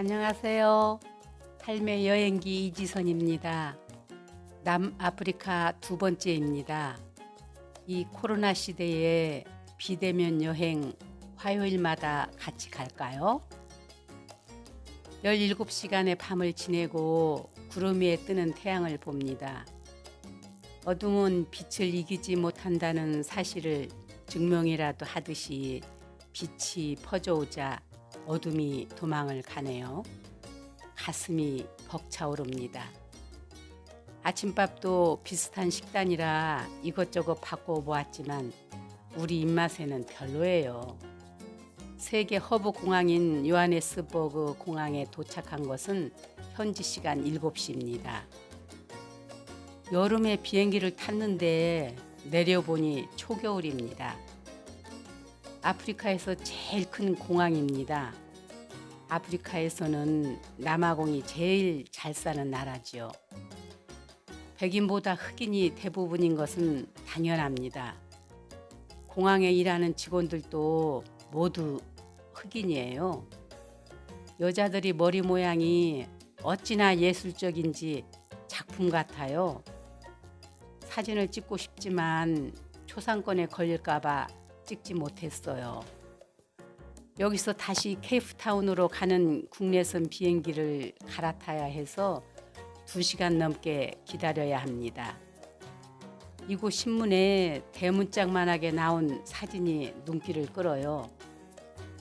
안녕하세요. 할매 여행기 이지선입니다. 남아프리카 두 번째입니다. 이 코로나 시대에 비대면 여행 화요일마다 같이 갈까요? 17시간의 밤을 지내고 구름 위에 뜨는 태양을 봅니다. 어둠은 빛을 이기지 못한다는 사실을 증명이라도 하듯이 빛이 퍼져오자 어둠이 도망을 가네요. 가슴이 벅차오릅니다. 아침밥도 비슷한 식단이라 이것저것 바꿔보았지만 우리 입맛에는 별로예요. 세계 허브 공항인 요하네스버그 공항에 도착한 것은 현지 시간 7시입니다. 여름에 비행기를 탔는데 내려보니 초겨울입니다. 아프리카에서 제일 큰 공항입니다. 아프리카에서는 남아공이 제일 잘 사는 나라지요. 백인보다 흑인이 대부분인 것은 당연합니다. 공항에 일하는 직원들도 모두 흑인이에요. 여자들이 머리 모양이 어찌나 예술적인지 작품 같아요. 사진을 찍고 싶지만 초상권에 걸릴까봐 찍지 못했어요. 여기서 다시 케이프타운으로 가는 국내선 비행기를 갈아타야 해서 2시간 넘게 기다려야 합니다. 이곳 신문에 대문짝만하게 나온 사진이 눈길을 끌어요.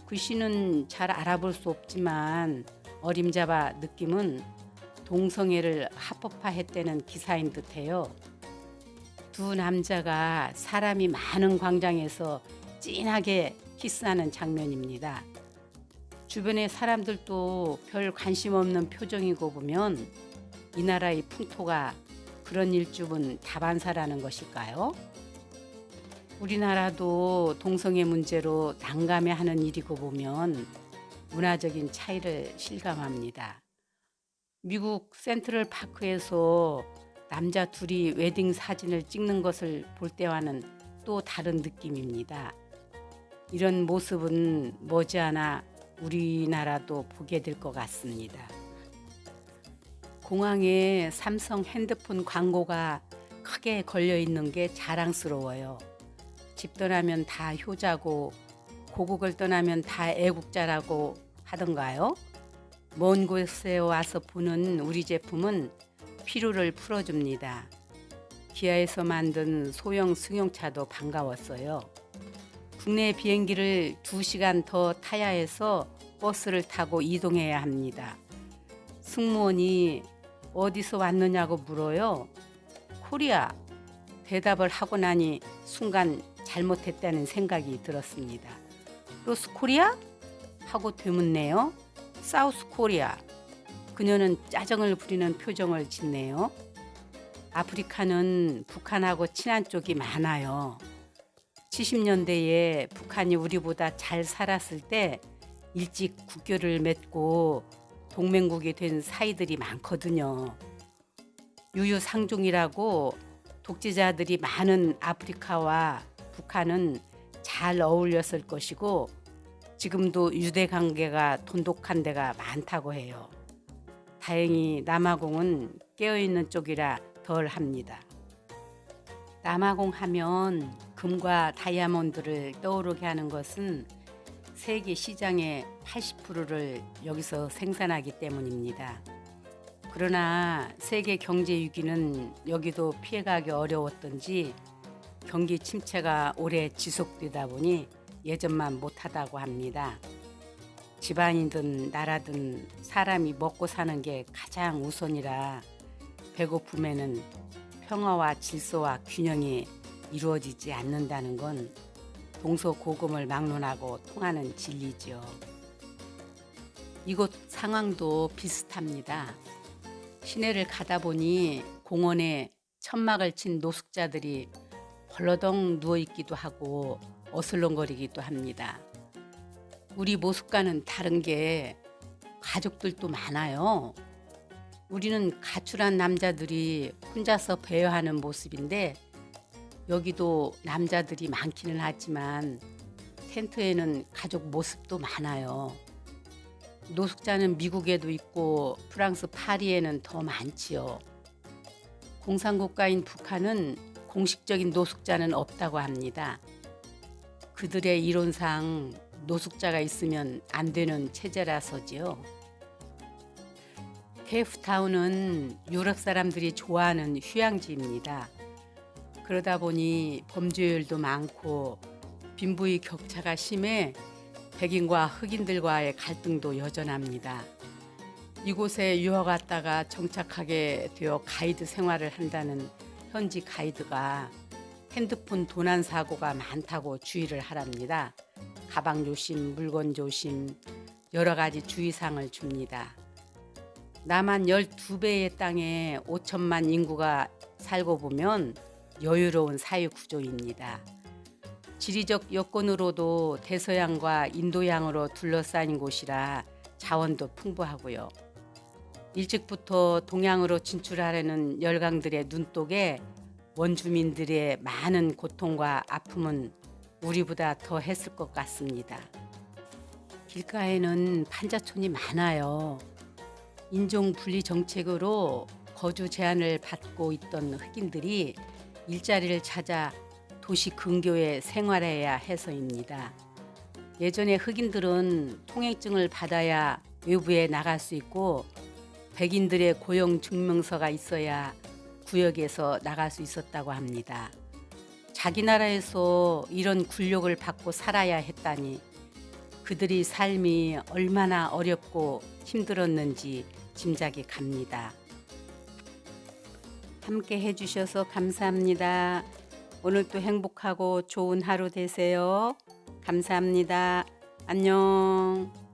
글씨는 잘 알아볼 수 없지만 어림잡아 느낌은 동성애를 합법화했다는 기사인 듯해요. 두 남자가 사람이 많은 광장에서 진하게 키스하는 장면입니다. 주변의 사람들도 별 관심 없는 표정이고 보면 이 나라의 풍토가 그런 일주분 다반사라는 것일까요? 우리나라도 동성애 문제로 난감해 하는 일이고 보면 문화적인 차이를 실감합니다. 미국 센트럴 파크에서 남자 둘이 웨딩 사진을 찍는 것을 볼 때와는 또 다른 느낌입니다. 이런 모습은 머지않아 우리나라도 보게 될 것 같습니다. 공항에 삼성 핸드폰 광고가 크게 걸려 있는 게 자랑스러워요. 집 떠나면 다 효자고 고국을 떠나면 다 애국자라고 하던가요? 먼 곳에 와서 보는 우리 제품은 피로를 풀어줍니다. 기아에서 만든 소형 승용차도 반가웠어요. 국내 비행기를 2시간 더 타야 해서 버스를 타고 이동해야 합니다. 승무원이 어디서 왔느냐고 물어요. 코리아. 대답을 하고 나니 순간 잘못했다는 생각이 들었습니다. 로스 코리아? 하고 되묻네요. 사우스 코리아. 그녀는 짜증을 부리는 표정을 짓네요. 아프리카는 북한하고 친한 쪽이 많아요. 70년대에 북한이 우리보다 잘 살았을 때 일찍 국교를 맺고 동맹국이 된 사이들이 많거든요. 유유상종이라고 독재자들이 많은 아프리카와 북한은 잘 어울렸을 것이고 지금도 유대 관계가 돈독한 데가 많다고 해요. 다행히 남아공은 깨어있는 쪽이라 덜 합니다. 남아공 하면 금과 다이아몬드를 떠오르게 하는 것은 세계 시장의 80%를 여기서 생산하기 때문입니다. 그러나 세계 경제 위기는 여기도 피해가기 어려웠던지 경기 침체가 오래 지속되다 보니 예전만 못하다고 합니다. 집안이든 나라든 사람이 먹고 사는 게 가장 우선이라 배고픔에는 평화와 질서와 균형이 이루어지지 않는다는 건 동서고금을 막론하고 통하는 진리지요. 이곳 상황도 비슷합니다. 시내를 가다 보니 공원에 천막을 친 노숙자들이 벌러덩 누워 있기도 하고 어슬렁거리기도 합니다. 우리 모습과는 다른 게 가족들도 많아요. 우리는 가출한 남자들이 혼자서 배회하는 모습인데 여기도 남자들이 많기는 하지만 텐트에는 가족 모습도 많아요. 노숙자는 미국에도 있고 프랑스 파리에는 더 많지요. 공산국가인 북한은 공식적인 노숙자는 없다고 합니다. 그들의 이론상 노숙자가 있으면 안 되는 체제라서지요. 케이프타운은 유럽 사람들이 좋아하는 휴양지입니다. 그러다 보니 범죄율도 많고 빈부의 격차가 심해 백인과 흑인들과의 갈등도 여전합니다. 이곳에 유학 왔다가 정착하게 되어 가이드 생활을 한다는 현지 가이드가 핸드폰 도난 사고가 많다고 주의를 하랍니다. 가방 조심, 물건 조심, 여러 가지 주의사항을 줍니다. 남한 12배의 땅에 5천만 인구가 살고 보면 여유로운 사회 구조입니다. 지리적 여건으로도 대서양과 인도양으로 둘러싸인 곳이라 자원도 풍부하고요. 일찍부터 동양으로 진출하려는 열강들의 눈독에 원주민들의 많은 고통과 아픔은 우리보다 더 했을 것 같습니다. 길가에는 판자촌이 많아요. 인종 분리 정책으로 거주 제한을 받고 있던 흑인들이 일자리를 찾아 도시 근교에 생활해야 해서입니다. 예전에 흑인들은 통행증을 받아야 외부에 나갈 수 있고 백인들의 고용 증명서가 있어야 구역에서 나갈 수 있었다고 합니다. 자기 나라에서 이런 굴욕을 받고 살아야 했다니 그들이 삶이 얼마나 어렵고 힘들었는지 짐작이 갑니다. 함께 해주셔서 감사합니다. 오늘도 행복하고 좋은 하루 되세요. 감사합니다. 안녕.